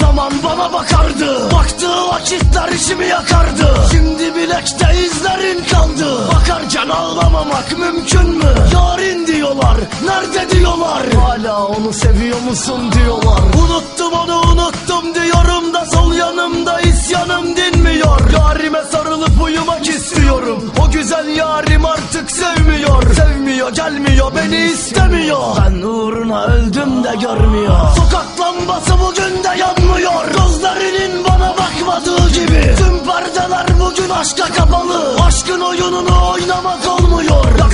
zaman bana bakardı. Baktığı vakitler içimi yakardı. Şimdi bilekte izlerin kaldı. Bakarken ağlamamak mümkün mü? Yarın diyorlar, nerede diyorlar? Hala onu seviyor musun diyorlar. Unuttum onu unuttum diyorum da Sol yanımda isyanım dinmiyor. Yarime sarılıp uyumak istiyorum. O güzel yarim artık sevmiyor. Sevmiyor gelmiyor beni istemiyor. Ben uğruna öldüm de görmüyor. Sokak lambası bugün de yanmıyor. Gözlerinin bana bakmadığı gibi. Tüm perdeler bugün aşka kapalı. Aşkın oyununu oynamak olmuyor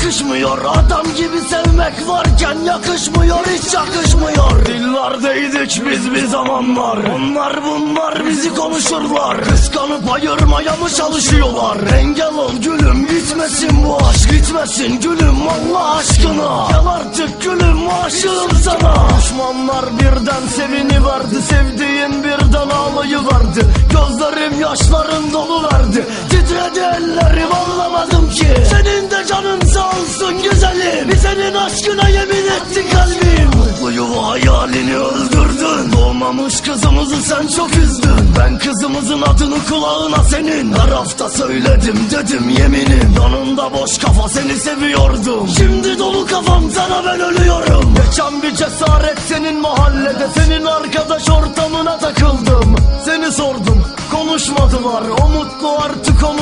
Yakışmıyor. Adam gibi sevmek varken Yakışmıyor hiç yakışmıyor. Dillerdeydik biz bir zamanlar. Onlar bunlar bizi konuşurlar. Kıskanıp ayırmaya mı çalışıyorlar? Engel ol gülüm gitmesin bu aşk Gitmesin gülüm Allah aşkına. Gel artık gülüm aşığım sana. Düşmanlar birden seviniverdi Sevdiğin birden ağlayıverdi. Gözlerim yaşların dolu verdi Titredi ellerim anlamadım ki. Senin de canın sağ olsun güzelim. Bir senin aşkına yemin etti kalbim. Mutlu yuva hayalini öldürdün. Doğmamış kızımızı sen çok üzdün. Ben kızımızın adını kulağına senin. Her hafta söyledim dedim yeminim. Yanında boş kafa seni seviyordum. Şimdi dolu kafam sana ben ölüyorum. Geçen bir cesaret senin mahallede. Senin arkadaş ortamına takıldım. Seni sordum konuşmadılar. O mutlu artık onu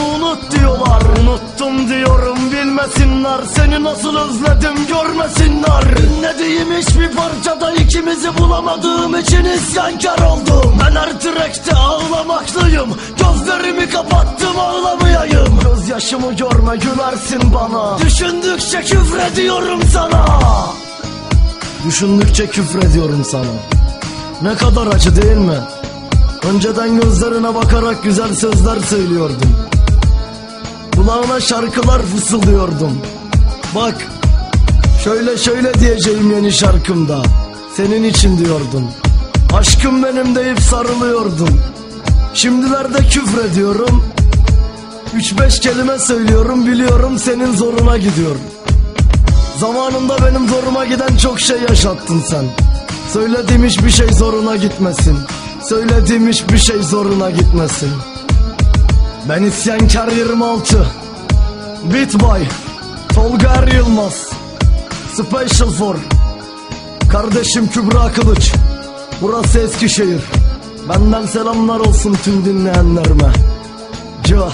diyorum bilmesinler Seni nasıl özledim görmesinler. Dinlediğim hiçbir parçada ikimizi bulamadığım için isyankar oldum. Ben her trackte ağlamaklıyım Gözlerimi kapattım ağlamayayım. Gözyaşımı görme gülersin bana. Düşündükçe küfrediyorum sana. Düşündükçe küfrediyorum sana. Ne kadar acı değil mi? Önceden gözlerine bakarak güzel sözler söylüyordum Kulağına şarkılar fısıldıyordum. Bak Şöyle şöyle diyeceğim yeni şarkımda. Senin için diyordum. Aşkım benim deyip sarılıyordum. Şimdilerde küfrediyorum. Üç beş kelime söylüyorum biliyorum senin zoruna gidiyor Zamanında benim zoruma giden çok şey yaşattın sen. Söylediğim hiçbir şey zoruna gitmesin. Söylediğim hiçbir şey zoruna gitmesin Ben isyankar 26 Beat by Tolga Er Yılmaz. Special for Kardeşim Kübra Kılıç. Burası Eskişehir. Benden selamlar olsun tüm dinleyenlerime. Cah